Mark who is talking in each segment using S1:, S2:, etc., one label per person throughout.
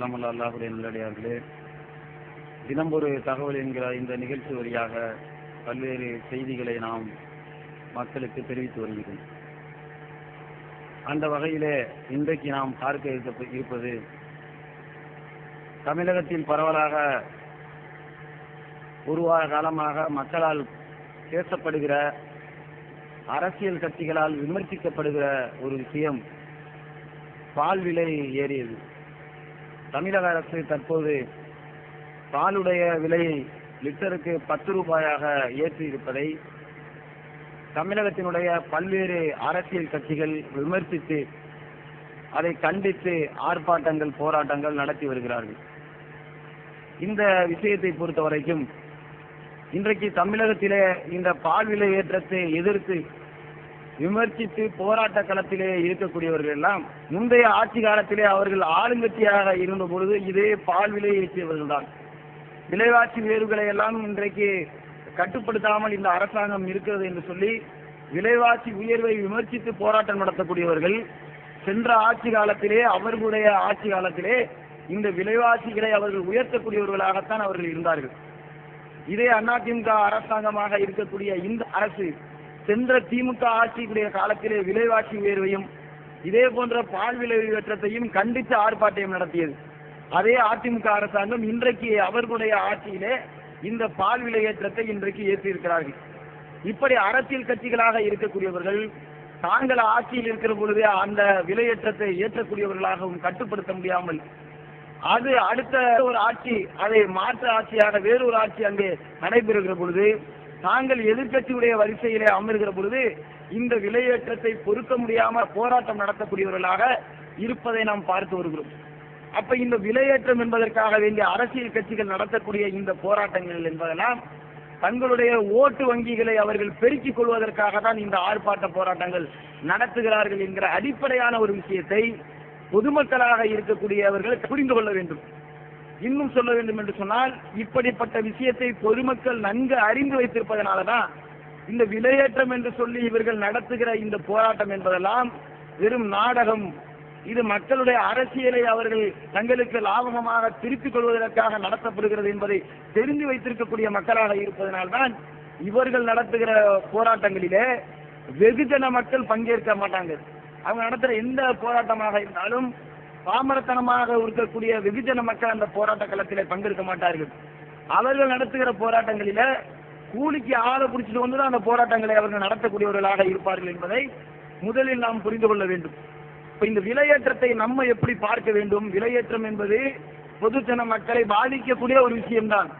S1: எல்லாம் அல்ல அல்லாஹுடைய நல்லடியார்களே தினம் ஒரு தகவல் என்கிற இந்த நிகழ்ச்சி வழியாக பல்வேறு செய்திகளை நாம் மக்களுக்கு தெரிவித்து வருகிறோம். அந்த வகையிலே இன்றைக்கு நாம் பார்க்க இருப்பது தமிழகத்தில் பரவலாக ஒரு வார காலமாக மக்களால் பேசப்படுகிற அரசியல் கட்சிகளால் விமர்சிக்கப்படுகிற ஒரு விஷயம் பால் விலை ஏறியது. தமிழக அரசு தற்போது பாலுடைய விலையை லிட்டருக்கு பத்து ரூபாயாக ஏற்றி இருப்பதை தமிழகத்தினுடைய பல்வேறு அரசியல் கட்சிகள் விமர்சித்து அதை கண்டித்து ஆர்ப்பாட்டங்கள் போராட்டங்கள் நடத்தி வருகிறார்கள். இந்த விஷயத்தை பொறுத்த வரைக்கும் இன்றைக்கு தமிழகத்திலே இந்த பால் விலை ஏற்றத்தை எதிர்த்து விமர்சித்து போராட்ட களத்திலே இருக்கக்கூடியவர்கள் எல்லாம் முந்தைய ஆட்சி காலத்திலே அவர்கள் ஆளுங்கட்சியாக இருந்த பொழுது இதே பால் விலை ஏற்றியவர்கள் தான் விலைவாசி உயர்வுகளை எல்லாம் இன்றைக்கு கட்டுப்படுத்தாமல் இந்த அரசாங்கம் இருக்கிறது என்று சொல்லி விலைவாசி உயர்வை விமர்சித்து போராட்டம் நடத்தக்கூடியவர்கள் சென்ற ஆட்சி காலத்திலே அவர்களுடைய ஆட்சி காலத்திலே இந்த விலைவாசிகளை அவர்கள் உயர்த்தக்கூடியவர்களாகத்தான் அவர்கள் இருந்தார்கள். இதே அதிமுக அரசாங்கமாக இருக்கக்கூடிய இந்த அரசு சென்ற திமுக ஆட்சியுடைய காலத்திலே விலைவாசி உயர்வையும் இதே போன்ற பால் விலை ஏற்றத்தையும் கண்டித்து ஆர்ப்பாட்டம் நடத்தியது. அதே அதிமுக அரசாங்கம் இன்றைக்கு அவர்களுடைய ஆட்சியிலே இந்த பால் விலை ஏற்றத்தை இன்றைக்கு ஏற்றியிருக்கிறார்கள். இப்படி அரசியல் கட்சிகளாக இருக்கக்கூடியவர்கள் தாங்கள் ஆட்சியில் இருக்கிற பொழுதே அந்த விலையேற்றத்தை ஏற்றக்கூடியவர்களாகவும் கட்டுப்படுத்த முடியாமல் அது அடுத்த ஒரு ஆட்சி அதை மாற்று ஆட்சியாக வேறொரு ஆட்சி அங்கே நடைபெறுகிற பொழுது தாங்கள் எதிர்க்கட்சியுடைய வரிசையிலே அமர்கிற பொழுது இந்த விலையேற்றத்தை பொறுக்க முடியாம போராட்டம் நடத்தக்கூடியவர்களாக இருப்பதை நாம் பார்த்து வருகிறோம். அப்ப இந்த விலையேற்றம் என்பதற்காக வேண்டிய அரசியல் கட்சிகள் நடத்தக்கூடிய இந்த போராட்டங்கள் என்பதெல்லாம் தங்களுடைய ஓட்டு வங்கிகளை அவர்கள் பெருக்கிக் கொள்வதற்காக தான் இந்த ஆர்ப்பாட்ட போராட்டங்கள் நடத்துகிறார்கள் என்கிற அடிப்படையான ஒரு விஷயத்தை பொதுமக்களாக இருக்கக்கூடியவர்கள் புரிந்து கொள்ள வேண்டும். இன்னும் சொல்ல வேண்டும் என்று சொன்னால் இப்படிப்பட்ட விஷயத்தை பொதுமக்கள் நன்கு அறிந்து வைத்திருப்பதனாலதான் இந்த விலையேற்றம் என்று சொல்லி இவர்கள் நடத்துகிற இந்த போராட்டம் என்பதெல்லாம் வெறும் நாடகம். இது மக்களுடைய அரசியலை அவர்கள் தங்களுக்கு லாபகமாக திருப்பிக் கொள்வதற்காக நடத்தப்படுகிறது என்பதை தெரிந்து வைத்திருக்கக்கூடிய மக்களாக இருப்பதனால்தான் இவர்கள் நடத்துகிற போராட்டங்களிலே வெகுஜன மக்கள் பங்கேற்க மாட்டாங்க. அவங்க நடத்துற எந்த போராட்டமாக இருந்தாலும் பாமரத்தனமாக இருக்கக்கூடிய வெகுஜன மக்கள் அந்த போராட்ட களத்திலே பங்கெடுக்க மாட்டார்கள். அவர்கள் நடத்துகிற போராட்டங்களில கூலிக்கு ஆளை பிடிச்சிட்டு வந்து தான் அந்த போராட்டங்களை அவர்கள் நடத்தக்கூடியவர்களாக இருப்பார்கள் என்பதை முதலில் நாம் புரிந்து கொள்ள வேண்டும். இப்ப இந்த விலையேற்றத்தை நம்ம எப்படி பார்க்க வேண்டும்? விலையேற்றம் என்பது பொதுஜன மக்களை பாதிக்கக்கூடிய ஒரு விஷயம்தான்.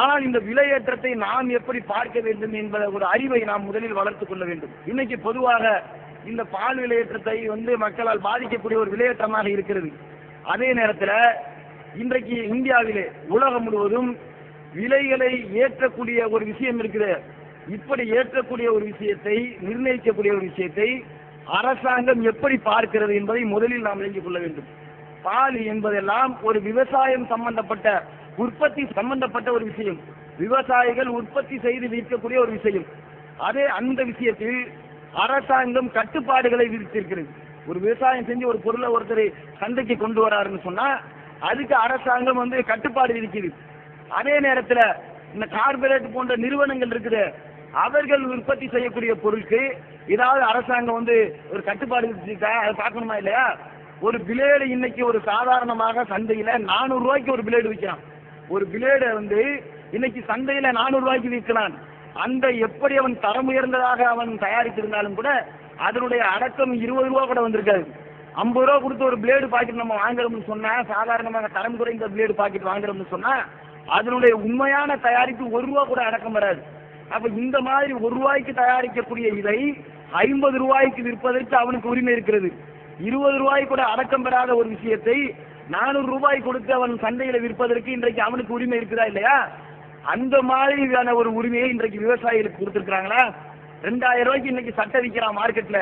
S1: ஆனால் இந்த விலையேற்றத்தை நாம் எப்படி பார்க்க வேண்டும் என்பத ஒரு அறிவை நாம் முதலில் வளர்த்துக் கொள்ள வேண்டும். இன்னைக்கு பொதுவாக இந்த பால் விலையேற்றத்தை வந்து மக்களால் பாதிக்கக்கூடிய ஒரு விலையேற்றமாக இருக்கிறது. அதே நேரத்தில் இன்றைக்கு இந்தியாவிலே உலகம் முழுவதும் விலைகளை ஏற்றக்கூடிய ஒரு விஷயம் இருக்குது. இப்படி ஏற்றக்கூடிய ஒரு விஷயத்தை நிர்ணயிக்கக்கூடிய ஒரு விஷயத்தை அரசாங்கம் எப்படி பார்க்கிறது என்பதை முதலில் நாம் விளங்கிக் கொள்ள வேண்டும். பால் என்பதெல்லாம் ஒரு விவசாயம் சம்பந்தப்பட்ட உற்பத்தி சம்பந்தப்பட்ட ஒரு விஷயம். விவசாயிகள் உற்பத்தி செய்து விற்கக்கூடிய ஒரு விஷயம். அதே அந்த விஷயத்தில் அரசாங்கம் கட்டுப்பாடுகளை விதித்திருக்கிறது. ஒரு விவசாயம் செஞ்சு ஒரு பொருளை ஒருத்தர் சந்தைக்கு கொண்டு வராருன்னு சொன்னா அதுக்கு அரசாங்கம் வந்து கட்டுப்பாடு விதிக்குது. அதே நேரத்துல இந்த கார்பரேட் போன்ற நிறுவனங்கள் இருக்குது அவர்கள் உற்பத்தி செய்யக்கூடிய பொருளுக்கு ஏதாவது அரசாங்கம் வந்து ஒரு கட்டுப்பாடு விதிச்சிருக்கா? அதை பார்க்கணுமா இல்லையா? ஒரு பிளேடு இன்னைக்கு ஒரு சாதாரணமாக சந்தையில நானூறு ரூபாய்க்கு ஒரு பிளேடு விற்கிறான் ஒரு பிளேடை வந்து இன்னைக்கு சந்தையில நானூறு ரூபாய்க்கு விற்கிறான். அந்த எப்படி அவன் தரம் உயர்ந்ததாக அவன் தயாரித்திருந்தாலும் கூட அதனுடைய அடக்கம் இருபது ரூபா கூட வந்திருக்காது. ஐம்பது ரூபா கொடுத்து ஒரு பிளேடு பாக்கெட் நம்ம வாங்குறோம்னு சொன்னா சாதாரணமாக தரம் குறைந்த பிளேடு பாக்கெட் வாங்குறோம்னு சொன்னா அதனுடைய உண்மையான தயாரிப்பு ஒரு ரூபா கூட அடக்கம் வராது. அப்ப இந்த மாதிரி ஒரு ரூபாய்க்கு தயாரிக்கக்கூடிய இதை ஐம்பது ரூபாய்க்கு விற்பதற்கு அவனுக்கு உரிமை இருக்கிறது. இருபது ரூபாய் கூட அடக்கம் பெறாத ஒரு விஷயத்தை நானூறு ரூபாய் கொடுத்து அவன் சந்தையில விற்பதற்கு இன்றைக்கு அவனுக்கு உரிமை இருக்குதா இல்லையா? அந்த மாதிரியான ஒரு உரிமையை இன்றைக்கு விவசாயிகளுக்கு கொடுத்துருக்காங்களா ரெண்டாயிரம் ரூபாய்க்கு இன்னைக்கு சட்டை விற்கிறான் மார்க்கெட்ல.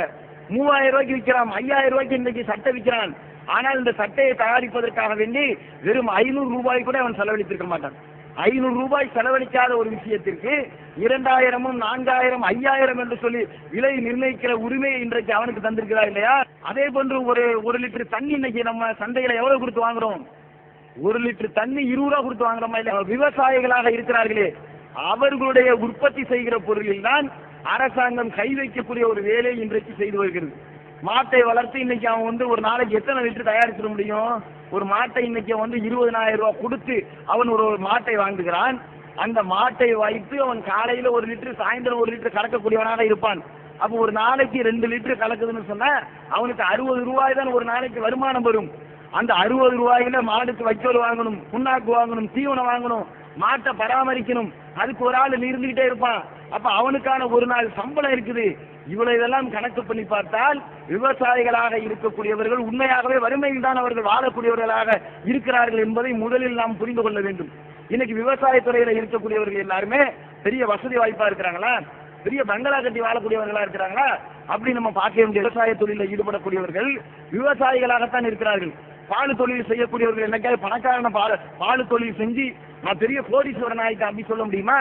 S1: மூவாயிரம் ரூபாய்க்கு விற்கிறான் ஐயாயிரம் ரூபாய்க்கு இன்னைக்கு சட்டை விற்கிறான். ஆனால் இந்த சட்டையை தயாரிப்பதற்காக வேண்டி வெறும் ஐநூறு ரூபாய் கூட அவன் செலவழித்திருக்க மாட்டான். ஐநூறு ரூபாய் செலவழிக்காத ஒரு விஷயத்திற்கு இரண்டாயிரமும் நான்காயிரம் ஐயாயிரம் என்று சொல்லி விலை நிர்ணயிக்கிற உரிமையை இன்றைக்கு அவனுக்கு தந்திருக்கிறா இல்லையா? அதே போன்று ஒரு ஒரு லிட்டர் தண்ணி இன்னைக்கு நம்ம சந்தையில எவ்வளவு கொடுத்து வாங்குறோம்? ஒரு லிட்டர் தண்ணி இருபது ரூபா கொடுத்து வாங்குறோமா இல்ல. விவசாயிகளாக இருக்கிறார்களே அவர்களுடைய உற்பத்தி செய்கிற பொருளில் தான் அரசாங்கம் கை வைக்கக்கூடிய ஒரு வேலையை இன்றைக்கு செய்து வருகிறது. மாட்டை வளர்த்து இன்னைக்கு அவன் வந்து ஒரு நாளைக்கு எத்தனை லிட்டர் தயாரிச்சிட முடியும்? ஒரு மாட்டை இன்னைக்கு வந்து இருபதனாயிரம் ரூபாய் கொடுத்து அவன் ஒரு ஒரு மாட்டை வாங்குகிறான். அந்த மாட்டை வைத்து அவன் காலையில ஒரு லிட்டர் சாயந்தரம் ஒரு லிட்டர் கலக்கக்கூடியவனாக இருப்பான். அப்போ ஒரு நாளைக்கு ரெண்டு லிட்டர் கலக்குதுன்னு சொன்னா அவனுக்கு அறுபது ரூபாய் தான் ஒரு நாளைக்கு வருமானம் வரும். அந்த அறுபது ரூபாயில மாடுக்கு வைக்கோல் வாங்கணும் புண்ணாக்கு வாங்கணும் தீவனம் வாங்கணும் மாட்டை பராமரிக்கணும். அதுக்கு ஒரு ஆள் இருந்துகிட்டே இருப்பான். அப்ப அவனுக்கான ஒரு நாள் சம்பளம் இருக்குது. இவ்வளவு இதெல்லாம் கணக்கு பண்ணி பார்த்தால் விவசாயிகளாக இருக்கக்கூடியவர்கள் உண்மையாகவே வறுமையில் தான் அவர்கள் வாழக்கூடியவர்களாக இருக்கிறார்கள் என்பதை முதலில் நாம் புரிந்து கொள்ள வேண்டும். இன்னைக்கு விவசாயத்துறையில இருக்கக்கூடியவர்கள் எல்லாருமே பெரிய வசதி வாய்ப்பா இருக்கிறாங்களா? பெரிய பங்களா கட்டி வாழக்கூடியவர்களா இருக்கிறாங்களா? அப்படி நம்ம பார்க்க வேண்டிய விவசாய தொழிலில் ஈடுபடக்கூடியவர்கள் விவசாயிகளாகத்தான் இருக்கிறார்கள். பால் தொழில் செய்யக்கூடியவர்கள் என்னைக்காவது பணக்காரன பால் பால் தொழில் செஞ்சு நான் பெரிய கோடீஸ்வரன் ஆயிட்டேன் அப்படி சொல்ல முடியுமா?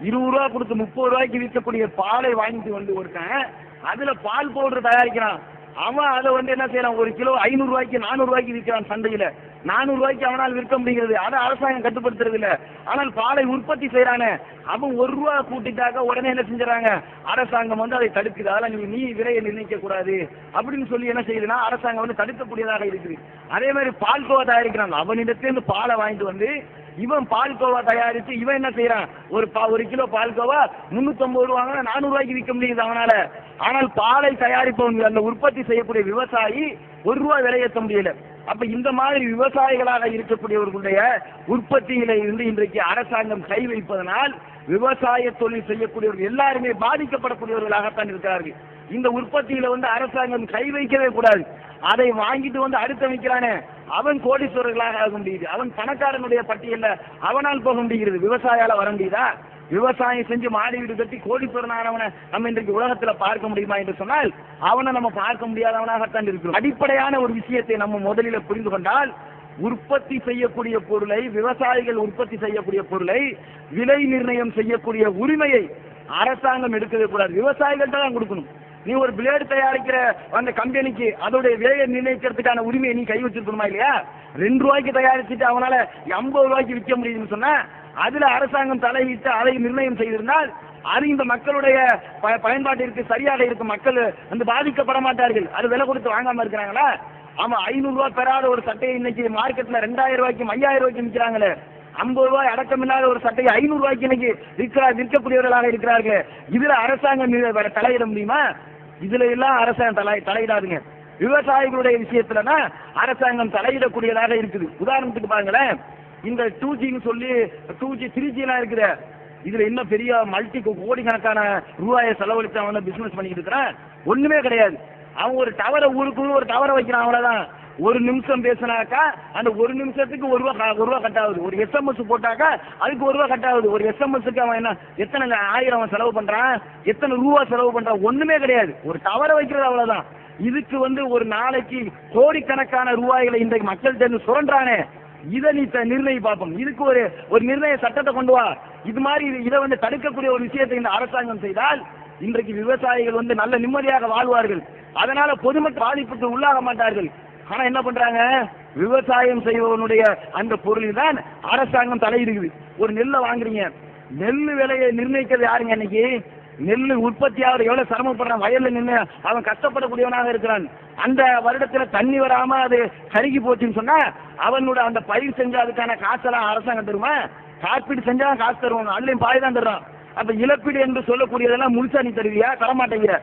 S1: இருபது ரூபா கொடுத்து முப்பது ரூபாய்க்கு விற்கக்கூடிய பாலை வாங்கிட்டு வந்து ஒருத்தன் அதுல பால் பவுடர் தயாரிக்கிறான். அவன் அதை வந்து என்ன செய்யறான்? ஒரு கிலோ ஐநூறு ரூபாய்க்கு நானூறு ரூபாய்க்கு விற்கிறான் சந்தையில. நானூறு ரூபாய்க்கு அவனால் விற்க முடிகிறது. அதை அரசாங்கம் கட்டுப்படுத்துறது இல்ல. ஆனால் பாலை உற்பத்தி செய்யறானே அவன் ஒரு ரூபா கூட்டிட்டாக்க உடனே என்ன செஞ்சுறாங்க அரசாங்கம் வந்து அதை தடுக்குது. அதெல்லாம் நீ நீ விலையை நிர்ணயிக்க கூடாது அப்படின்னு சொல்லி என்ன செய்யுதுன்னா அரசாங்கம் வந்து தடுக்கக்கூடியதாக இருக்குது. அதே மாதிரி பால் பால்கோவா தயாரிக்கிறாங்க. அவனிடத்திலிருந்து பாலை வாங்கிட்டு வந்து இவன் பால்கோவா தயாரிச்சு இவன் என்ன செய்யறான்? ஒரு பா ஒரு கிலோ பால்கோவா முன்னூத்தம்பது ரூபாங்க நானூறு ரூபாய்க்கு விற்க முடியுது அவனால. ஆனால் பாலை தயாரிப்பவன் அந்த உற்பத்தி செய்யக்கூடிய விவசாயி ஒரு ரூபாய் விலையேற்ற முடியல. அப்ப இந்த மாதிரி விவசாயிகளாக இருக்கக்கூடியவர்களுடைய உற்பத்தியில இருந்து இன்றைக்கு அரசாங்கம் கை வைப்பதனால் விவசாய தொழில் செய்யக்கூடியவர்கள் எல்லாருமே பாதிக்கப்படக்கூடியவர்களாகத்தான் இருக்கிறார்கள். இந்த உற்பத்தியில வந்து அரசாங்கம் கை வைக்கவே கூடாது. அதை வாங்கிட்டு வந்து அடுத்த வைக்கிறானே அவன் கோடீஸ்வரர்களாக ஆக முடியுது அவன் பணக்காரனுடைய பட்டியலில் அவனால் போக முடிகிறது விவசாயால வர முடியுதா விவசாயம் செஞ்சு மாடி வீடு கட்டி கோடீஸ்வரனானவனை நம்ம இன்றைக்கு உலகத்துல பார்க்க முடியுமா என்று சொன்னால் அவனை நம்ம பார்க்க முடியாதவனாகத்தான் இருக்கிறோம். அடிப்படையான ஒரு விஷயத்தை நம்ம முதலில புரிந்து கொண்டால் உற்பத்தி செய்யக்கூடிய பொருளை விவசாயிகள் உற்பத்தி செய்யக்கூடிய பொருளை விலை நிர்ணயம் செய்யக்கூடிய உரிமையை அரசாங்கம் எடுக்கவே கூடாது. விவசாயிகள்கிட்ட தான் கொடுக்கணும். நீ ஒரு பிளேடு தயாரிக்கிற அந்த கம்பெனிக்கு அதோடைய விலையை நிர்ணயிக்கிறதுக்கான உரிமையை நீ கை வச்சிருக்கணுமா இல்லையா? ரெண்டு ரூபாய்க்கு தயாரிச்சுட்டு அவனால ஐம்பது ரூபாய்க்கு விற்க முடியுதுன்னு சொன்னா அதுல அரசாங்கம் தலையிட்டு அதை நிர்ணயம் செய்திருந்தால் அது இந்த மக்களுடைய ப- பயன்பாட்டிற்கு சரியாக இருக்கும். மக்கள் வந்து பாதிக்கப்பட மாட்டார்கள். அது விலை கொடுத்து வாங்காம இருக்கிறாங்களா? ஆமா ஐநூறு ரூபாய் பெறாத ஒரு சட்டையை இன்னைக்கு மார்க்கெட்ல ரெண்டாயிரம் ரூபாய்க்கு ஐயாயிரம் ரூபாய்க்கு விற்கிறாங்களே. ஐம்பது ரூபாய் அடக்கம் இல்லாத ஒரு சட்டையை ஐநூறு ரூபாய்க்கு இன்னைக்கு விற்கிறா விற்கக்கூடியவர்களாக இருக்கிறார்கள். இதுல அரசாங்கம் தலையிட முடியுமா? இதுல எல்லாம் அரசாங்கம் தலை தலையிடாதுங்க. விவசாயிகளுடைய விஷயத்துலனா அரசாங்கம் தலையிடக்கூடியதாக இருக்குது. உதாரணத்துக்கு பாருங்களேன். இந்த டூ ஜின்னு சொல்லி டூ ஜி த்ரீ ஜிலாம் இருக்குது. இதுல இன்னும் பெரிய மல்டி கோடிக்கணக்கான ரூபாயை செலவழித்து அவன் பிசினஸ் பண்ணிட்டு இருக்கிறான்? ஒண்ணுமே கிடையாது. அவன் ஒரு டவரை ஊருக்குள்ள ஒரு டவரை வைக்கிறான் அவ்வளவுதான். ஒரு நிமிஷம் பேசினாக்கா அந்த ஒரு நிமிஷத்துக்கு ஒரு ரூபா ஒரு ரூபா கட் ஆகுது ஒரு எஸ்எம்எஸ் போட்டாக்கா அதுக்கு ஒரு ரூபா கட் ஆகுது ஒரு எஸ்எம்எஸ்க்கு அவன் என்ன எத்தனை ஆயிரம் அவன் செலவு பண்றான்? எத்தனை ரூபா செலவு பண்றான்? ஒண்ணுமே கிடையாது. ஒரு டவரை வைக்கிறது அவ்வளவுதான். இதுக்கு வந்து ஒரு நாளைக்கு கோடிக்கணக்கான ரூபாய்களை இன்றைக்கு மக்கள்கிட்ட இருந்து சுரண்டானே இதை நீ நிர்ணயி பார்ப்போம். இதுக்கு ஒரு ஒரு நிர்ணய சட்டத்தை கொண்டு வா. இது மாதிரி இதை வந்து தடுக்கக்கூடிய ஒரு விஷயத்தை இந்த அரசாங்கம் செய்தால் இன்றைக்கு விவசாயிகள் வந்து நல்ல நிம்மதியாக வாழ்வார்கள். அதனால பொதுமக்கள் பாதிப்புக்கு உள்ளாக மாட்டார்கள். ஆனா என்ன பண்றாங்க? விவசாயம் செய்பவனுடைய அந்த பொருளில் தான் அரசாங்கம் தலையிடுகிறது. ஒரு நெல்லை வாங்குறீங்க. நெல் விலையை நிர்ணயிக்கிறது யாருங்க இன்னைக்கு? நெல் உற்பத்தியாளர் எவ்வளவு சிரமப்படுறான்? வயல்ல நின்று அவன் கஷ்டப்படக்கூடியவனாக இருக்கிறான். அந்த வருடத்துல தண்ணி வராம அது கருகி போச்சுன்னு சொன்னா அவனோட அந்த பயிர் செஞ்ச அதுக்கான காசெல்லாம் அரசாங்கம் தருமா? காப்பீடு செஞ்சா காசு தருவாங்க. அதுலயும் பாய் தான் தர்றான். அப்ப இழப்பீடு என்று சொல்லக்கூடியதெல்லாம் முழுசா நீ தருவியா? தரமாட்டேங்கிற.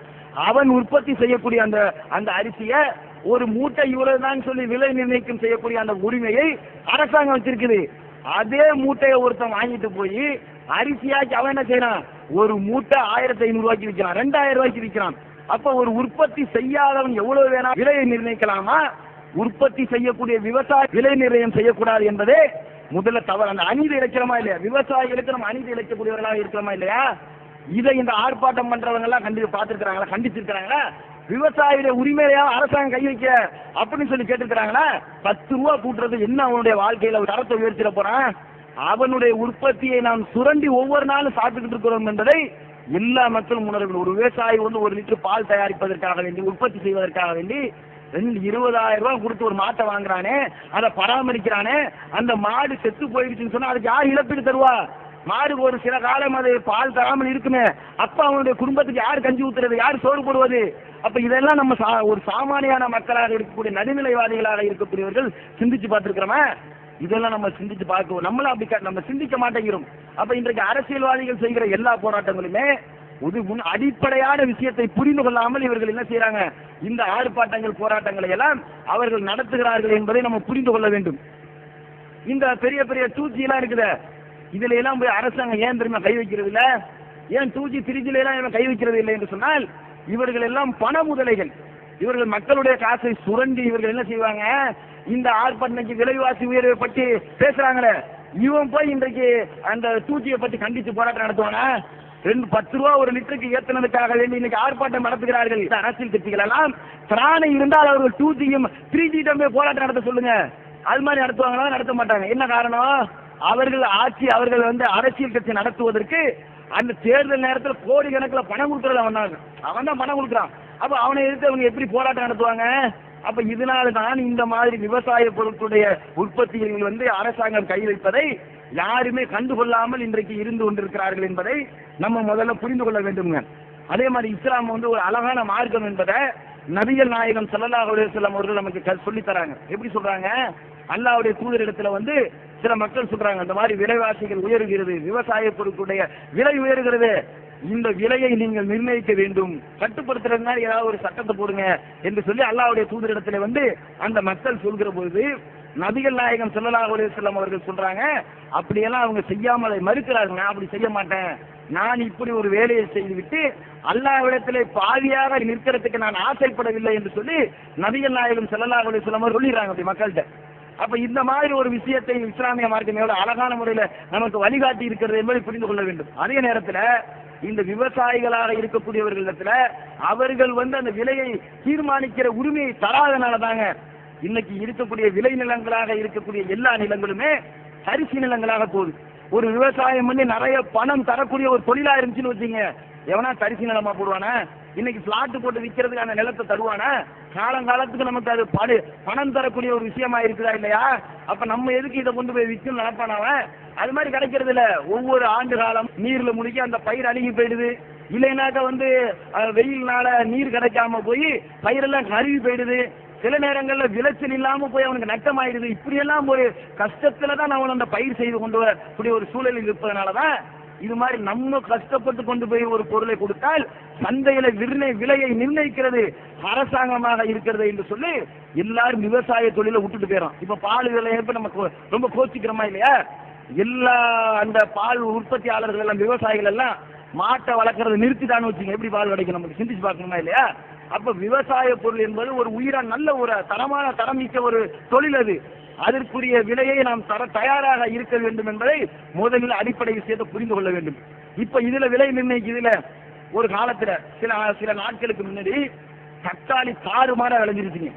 S1: அவன் உற்பத்தி செய்யக்கூடிய அந்த அந்த அரிசியை ஒரு மூட்டை இவ்வளவுதான் சொல்லி விலை நிர்ணயிக்கும் செய்யக்கூடிய அந்த உரிமையை அரசாங்கம் வச்சிருக்குது. அதே மூட்டையை ஒருத்தன் வாங்கிட்டு போய் அரிசியாக்கி அவன் என்ன செய்யறான்? ஒரு மூட்டை ஆயிரத்தி ஐநூறு ரூபாய்க்கு விற்கிறான். ரெண்டாயிரம் ரூபாய்க்கு விற்கிறான். அப்ப ஒரு உற்பத்தி செய்யாதவன் எவ்வளவு வேணா விலையை நிர்ணயிக்கலாமா? உற்பத்தி செய்யக்கூடிய விவசாய விலை நிர்ணயம் செய்யக்கூடாது என்பதே முதல்ல தவறு. அந்த அநீதி இழைக்கிறோமா இல்லையா? விவசாயிகளுக்கு நம்ம அநீதி இழைக்கக்கூடியவர்களாக இருக்கிறோமா இல்லையா? இதை இந்த ஆர்ப்பாட்டம் பண்றவங்க எல்லாம் கண்டிப்பா பார்த்திருக்கிறாங்களா? கண்டிச்சிருக்கிறாங்களா? விவசாயியுடைய உரிமையா அரசாங்கம் கை வைக்க அப்படின்னு சொல்லி கேட்டுக்கிறாங்களா பத்து ரூபா கூட்டுறது என்ன அவனுடைய வாழ்க்கையில ஒரு தரத்தை உயர்த்திட போறான்? அவனுடைய உற்பத்தியை நாம் சுரண்டி ஒவ்வொரு நாளும் சாப்பிட்டுக்கிட்டு இருக்கிறோம் என்பதை எல்லா மக்களும் உணர்வு ஒரு விவசாயி வந்து ஒரு லிட்டர் பால் தயாரிப்பதற்காக வேண்டி உற்பத்தி செய்வதற்காக வேண்டி ரெண்டு இருபதாயிரம் ரூபாய் கொடுத்து ஒரு மாட்டை வாங்குறானே அதை பராமரிக்கிறானே அந்த மாடு செத்து போயிடுச்சுன்னு சொன்னா அதுக்கு யார் இழப்பீடு தருவா? மாடு ஒரு சில காலம் அது பால் தராமல் இருக்குமே அப்ப அவனுடைய குடும்பத்துக்கு யார் கஞ்சி ஊத்துறது யார் சோறு போடுவது? அப்ப இதெல்லாம் நம்ம சா- ஒரு சாமானியான மக்களாக இருக்கக்கூடிய நடுநிலைவாதிகளாக இருக்கக்கூடியவர்கள் சிந்திச்சு பார்த்திருக்கிறோமா? இதெல்லாம் நம்ம சிந்திச்சு பார்க்கவும் நம்மளும் அப்படி நம்ம சிந்திக்க மாட்டேங்கிறோம். அப்ப இன்றைக்கு அரசியல்வாதிகள் செய்கிற எல்லா போராட்டங்களுமே இது முன் அடிப்படையான விஷயத்தை புரிந்து கொள்ளாமல் இவர்கள் என்ன செய்யறாங்க இந்த ஆர்ப்பாட்டங்கள் போராட்டங்களை எல்லாம் அவர்கள் நடத்துகிறார்கள் என்பதை நம்ம புரிந்து கொள்ள வேண்டும். இந்த பெரிய பெரிய டூஜி எல்லாம் இருக்குது. இதுல எல்லாம் போய் அரசாங்கம் ஏன் தெரியுமா கை வைக்கிறது இல்ல ஏன் டூ ஜி த்ரீ ஜில எல்லாம் இவன் கை வைக்கிறது இல்லை என்று சொன்னால் இவர்கள் எல்லாம் பண முதலைகள். இவர்கள் மக்களுடைய காசை சுரண்டி இவர்கள் என்ன செய்வாங்க? இந்த ஆர்ப்பாட்டத்துக்கு விலைவாசி உயர்வை பற்றி பேசுறாங்களே. இவன் போய் இன்றைக்கு அந்த டூஜியை பற்றி கண்டித்து போராட்டம் நடத்துவானா? ரெண்டு பத்து ரூபா ஒரு லிட்டருக்கு ஏத்தினதுக்காக வேண்டி இன்னைக்கு ஆர்ப்பாட்டம் நடத்துகிறார்கள். இந்த அரசியல் கட்சிகள் எல்லாம் திராணை இருந்தால் அவர்கள் டூ ஜியும் த்ரீ ஜி போராட்டம் நடத்த சொல்லுங்க. அது மாதிரி நடத்துவாங்களா? நடத்த மாட்டாங்க. என்ன காரணம்? அவர்கள் ஆட்சி அவர்கள் வந்து அரசியல் கட்சி நடத்துவதற்கு அந்த தேர்தல் நேரத்தில் கோடி கணக்கில் பணம் கொடுக்கறது அவன் தான் அவன் தான் பணம் கொடுக்குறான். அப்போ அவனை எதிர்த்து அவங்க எப்படி போராட்டம் நடத்துவாங்க? அப்ப இதனால தான் இந்த மாதிரி விவசாய பொருட்களுடைய உற்பத்தியில் வந்து அரசாங்கம் கை வைப்பதை யாருமே கண்டுகொள்ளாமல் இன்றைக்கு இருந்து கொண்டிருக்கிறார்கள் என்பதை நம்ம முதல்ல புரிந்து கொள்ள வேண்டும்ங்க. அதே மாதிரி இஸ்லாம் வந்து ஒரு அழகான மார்க்கம் என்பதை நபிகள் நாயகம் ஸல்லல்லாஹு அலுவலம் அவர்கள் நமக்கு சொல்லி சொல்லித் தராங்க எப்படி சொல்றாங்க? அல்லாஹ்வுடைய தூதரிடத்துல வந்து சில மக்கள் சொல்றாங்க அந்த மாதிரி விலைவாசிகள் உயர்கிறது விவசாய பொருட்களுடைய விலை உயர்கிறது. இந்த விலையை நீங்கள் நிர்ணயிக்க வேண்டும். கட்டுப்படுத்துறதுனால மாதிரி ஏதாவது ஒரு சட்டத்தை போடுங்க என்று சொல்லி அல்லாவுடைய தூதரிடத்துல வந்து அந்த மக்கள் சொல்கிற பொழுது நபிகள் நாயகம் ஸல்லல்லாஹு செல்லம் அவர்கள் சொல்றாங்க அப்படியெல்லாம் அவங்க செய்யாமலை மறுக்கிறாங்க மறுக்கிறார்கள். நான் அப்படி செய்ய மாட்டேன். நான் இப்படி ஒரு வேலையை செய்துவிட்டு அல்லாஹ்விடத்திலே பாவியாக நிற்கிறதுக்கு நான் ஆசைப்படவில்லை என்று சொல்லி நபிகள் நாயகம் ஸல்லல்லாஹு செல்லம் அவர் சொல்லிடுறாங்க அப்படி மக்கள்கிட்ட. அப்ப இந்த மாதிரி ஒரு விஷயத்தை இஸ்லாமிய மார்க்கம் எவ்வளவு அழகான முறையில நமக்கு வழிகாட்டி இருக்கிறது என்பதை புரிந்து கொள்ள வேண்டும். அதே நேரத்துல இந்த விவசாயிகளாக இருக்கக்கூடியவர்களிடத்துல அவர்கள் வந்து அந்த விலையை தீர்மானிக்கிற உரிமையை தராதனால தாங்க இன்னைக்கு இருக்கக்கூடிய விளை நிலங்களாக இருக்கக்கூடிய எல்லா நிலங்களுமே தரிசி நிலங்களாக போகுது. ஒரு விவசாயம் பண்ணி நிறைய பணம் தரக்கூடிய ஒரு தொழிலா இருந்துச்சுன்னு வச்சுங்க எவனா தரிசி நிலமா போடுவானா? இன்னைக்கு பிளாட் போட்டு விற்கிறதுக்கு அந்த நிலத்தை தருவானா? காலங்காலத்துக்கு நமக்கு அது படு பணம் தரக்கூடிய ஒரு விஷயமா இருக்குதா இல்லையா? அப்ப நம்ம எதுக்கு இதை கொண்டு போய் விற்கும் நினைப்பானவன் அது மாதிரி கிடைக்கிறது இல்ல. ஒவ்வொரு ஆண்டு காலம் நீர்ல முழுகி அந்த பயிர் அழுகி போயிடுது. இல்லைனாக்க வந்து வெயில்னால நீர் கிடைக்காம போய் பயிரெல்லாம் கருவி போயிடுது. சில நேரங்கள்ல விளைச்சல் இல்லாம போய் அவனுக்கு நட்டமாயிருது இப்படியெல்லாம் ஒரு கஷ்டத்துல தான் அவன் அந்த பயிர் செய்து கொண்டு வரக்கூடிய ஒரு சூழலில் இருப்பதனாலதான் இது மாதிரி நம்ம கஷ்டப்பட்டு கொண்டு போய் ஒரு பொருளை கொடுத்தால் சந்தையில விருணை விலையை நிர்ணயிக்கிறது அரசாங்கமாக இருக்கிறது என்று சொல்லி எல்லாரும் விவசாய தொழிலை விட்டுட்டு போயிடும் இப்ப பால் விலை இப்ப நம்ம ரொம்ப கோச்சிக்கிறோமா இல்லையா? எல்லா அந்த பால் உற்பத்தியாளர்கள் எல்லாம் விவசாயிகள் எல்லாம் மாட்டை வளர்க்கறது நிறுத்திட்டான்னு வச்சுங்க எப்படி பால் கிடைக்கும் நமக்கு? சிந்திச்சு பார்க்கணுமா இல்லையா? அப்ப விவசாய பொருள் என்பது ஒரு உயிரா நல்ல ஒரு தரமான தரம் மிக்க ஒரு தொழில் அது. அதற்குரிய விலையை நாம் தர தயாராக இருக்க வேண்டும் என்பதை முதலில் அடிப்படை விஷயத்தை புரிந்து கொள்ள வேண்டும். இப்ப இதுல விலை நிர்ணயிக்கிறதுல ஒரு காலத்துல சில சில நாட்களுக்கு முன்னாடி தக்காளி தாறுமாறா விளைஞ்சிருச்சுங்க.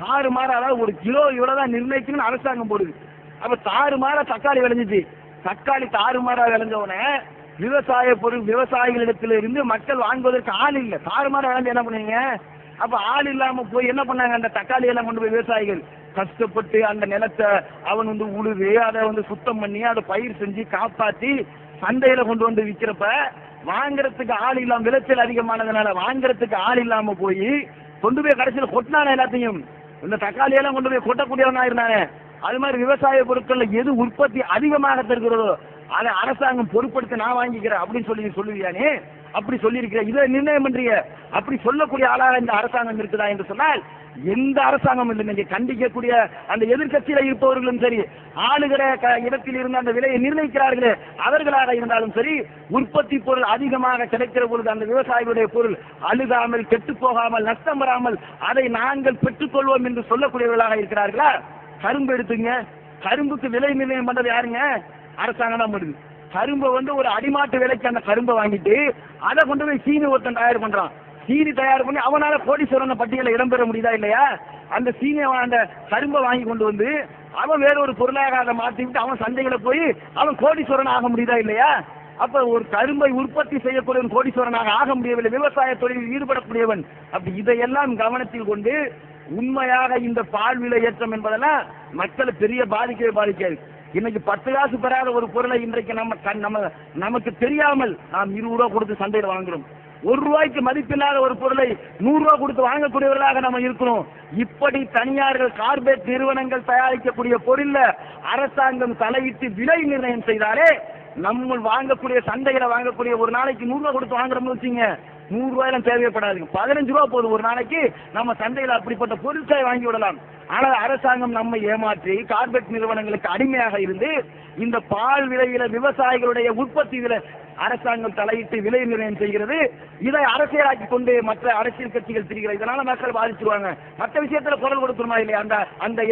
S1: தாறுமாறா அதாவது ஒரு கிலோ இவ்வளவுதான் நிர்ணயிக்கணும்னு அரசாங்கம் போடுது. அப்ப தாறுமாறா தக்காளி விளைஞ்சிச்சு. தக்காளி தாறுமாறா விளைஞ்ச உடனே விவசாய பொருள் விவசாயிகளிடத்துல இருந்து மக்கள் வாங்குவதற்கு ஆள் இல்லை. தாறுமாற விளைஞ்சு என்ன பண்ணுவீங்க? அப்ப ஆள் இல்லாம போய் என்ன பண்ணாங்க? அந்த தக்காளி எல்லாம் கொண்டு போய் விவசாயிகள் கஷ்டப்பட்டு அந்த நிலத்தை அவன் வந்து உழுது அதை வந்து சுத்தம் பண்ணி அதை பயிர் செஞ்சு காப்பாத்தி சந்தையில கொண்டு வந்து விற்கிறப்ப வாங்குறதுக்கு ஆள் இல்லாம விளைச்சல் அதிகமானதுனால வாங்குறதுக்கு ஆள் இல்லாம போய் கொண்டு போய் கடைசியில் கொட்டினானே எல்லாத்தையும். இந்த தக்காளி எல்லாம் கொண்டு போய் கொட்டக்கூடியவனா இருந்தானே. அது மாதிரி விவசாய பொருட்கள்ல எது உற்பத்தி அதிகமாக தருகிறதோ அதை அரசாங்கம் பொருட்படுத்தி நான் வாங்கிக்கிறேன் அப்படின்னு சொல்லி சொல்லுவியானே. அப்படி சொல்லியிருக்கிற இதை நிர்ணயம் பண்றீங்க. அப்படி சொல்லக்கூடிய ஆளாக இந்த அரசாங்கம் இருக்குதா என்று சொன்னால் எந்த அரசாங்கம் இல்லை. நீங்க கண்டிக்கக்கூடிய அந்த எதிர்கட்சியில இருப்பவர்களும் சரி ஆளுகிற க- இடத்தில் இருந்து அந்த விலையை நிர்ணயிக்கிறார்களே அவர்களாக இருந்தாலும் சரி உற்பத்தி பொருள் அதிகமாக கிடைக்கிற பொழுது அந்த விவசாயிகளுடைய பொருள் அழுகாமல் கெட்டு போகாமல் நஷ்டம் வராமல் அதை நாங்கள் பெற்றுக்கொள்வோம் என்று சொல்லக்கூடியவர்களாக இருக்கிறார்களா? கரும்பு எடுத்துங்க. கரும்புக்கு விலை நிர்ணயம் பண்றது யாருங்க? அரசாங்கம் தான் பண்ணுது. கரும்பை வந்து ஒரு அடிமாட்டு விலைக்கு அந்த கரும்பை வாங்கிட்டு அதை கொண்டு போய் சீனி ஒருத்தன் தயார் பண்றான். சீனி தயார் பண்ணி அவனால கோடீஸ்வரன் பட்டியல இடம்பெற முடியுதா இல்லையா? அந்த சீனியை அந்த கரும்பை வாங்கி கொண்டு வந்து அவன் வேற ஒரு பொருளாக அதை மாத்திவிட்டு அவன் சந்தைகளை போய் அவன் கோடீஸ்வரன் ஆக முடியுதா இல்லையா? அப்ப ஒரு கரும்பை உற்பத்தி செய்யக்கூடிய கோடீஸ்வரனாக ஆக முடியவில்லை. விவசாய தொழிலில் ஈடுபடக்கூடியவன். அப்படி இதையெல்லாம் கவனத்தில் கொண்டு உண்மையாக இந்த பால் விலை ஏற்றம் என்பதெல்லாம் மக்களை பெரிய பாதிக்கவே பாதிக்காது. இன்னைக்கு பத்து காசு பெறாத ஒரு பொருளை இன்றைக்கு நம்ம நம்ம நமக்கு தெரியாமல் நாம் இருபது ரூபா கொடுத்து சந்தையில் வாங்குறோம். ஒரு ரூபாய்க்கு மதிப்பில்லாத ஒரு பொருளை நூறு ரூபாய் கொடுத்து வாங்கக்கூடியவர்களாக நம்ம இருக்கிறோம். இப்படி தனியார்கள் கார்பரேட் நிறுவனங்கள் தயாரிக்கக்கூடிய பொருள்ல அரசாங்கம் தலையிட்டு விலை நிர்ணயம் செய்தாலே நம்ம வாங்கக்கூடிய சந்தையில வாங்கக்கூடிய ஒரு நாளைக்கு நூறு ரூபாய் கொடுத்து வாங்குறோம்னு வச்சுங்க நூறு ரூபாயெல்லாம் தேவைப்படாதுங்க. பதினஞ்சு ரூபா போதும் ஒரு நாளைக்கு நம்ம சந்தையில அப்படிப்பட்ட பொருட்களை வாங்கி விடலாம். ஆனால் அரசாங்கம் நம்மை ஏமாற்றி கார்பரேட் நிறுவனங்களுக்கு அடிமையாக இருந்து இந்த பால் விலையில விவசாயிகளுடைய உற்பத்தி விலை அரசாங்கம் தலையிட்டு விலை நிர்ணயம் செய்கிறது. இதை அரசியலாக்கி கொண்டு மற்ற அரசியல் கட்சிகள் திரிகிறது இதனால மக்கள் பாதிச்சிருவாங்க. மற்ற விஷயத்துல குரல் கொடுத்துருமா இல்லையா? அந்த அந்த எதிர்